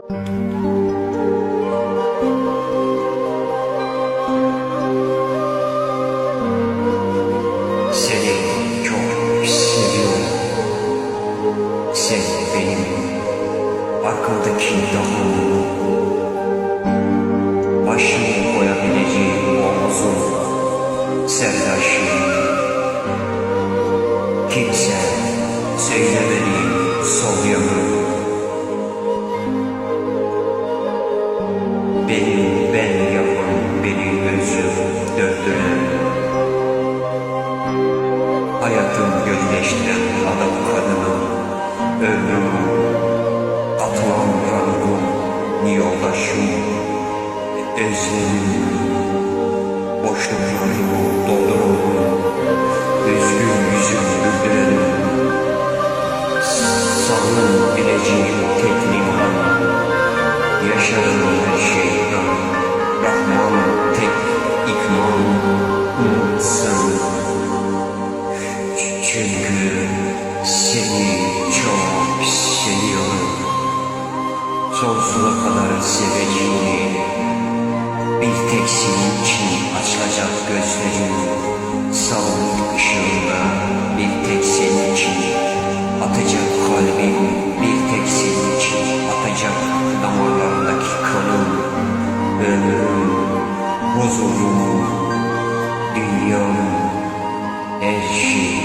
Seni çok seviyorum. Sen benim arkamdaki dağım. Başımı koyabileceğim omuzum. Serdaşım. Kimse söylemeli sol Benim ben yapan beni özüm döndüren Hayatım gölleştiren adam kadınım Ömrüm atılan rangım Yoldaşım Özlemim Boşluklarımı Sonsuza kadar seveceğini Bir tek senin için açılacak gözlerin Savrulup ışığında. Bir tek senin için Atacak kalbin bir tek senin için Atacak damarlarındaki kanın Ömrüm, huzurum, dünyam, her şey.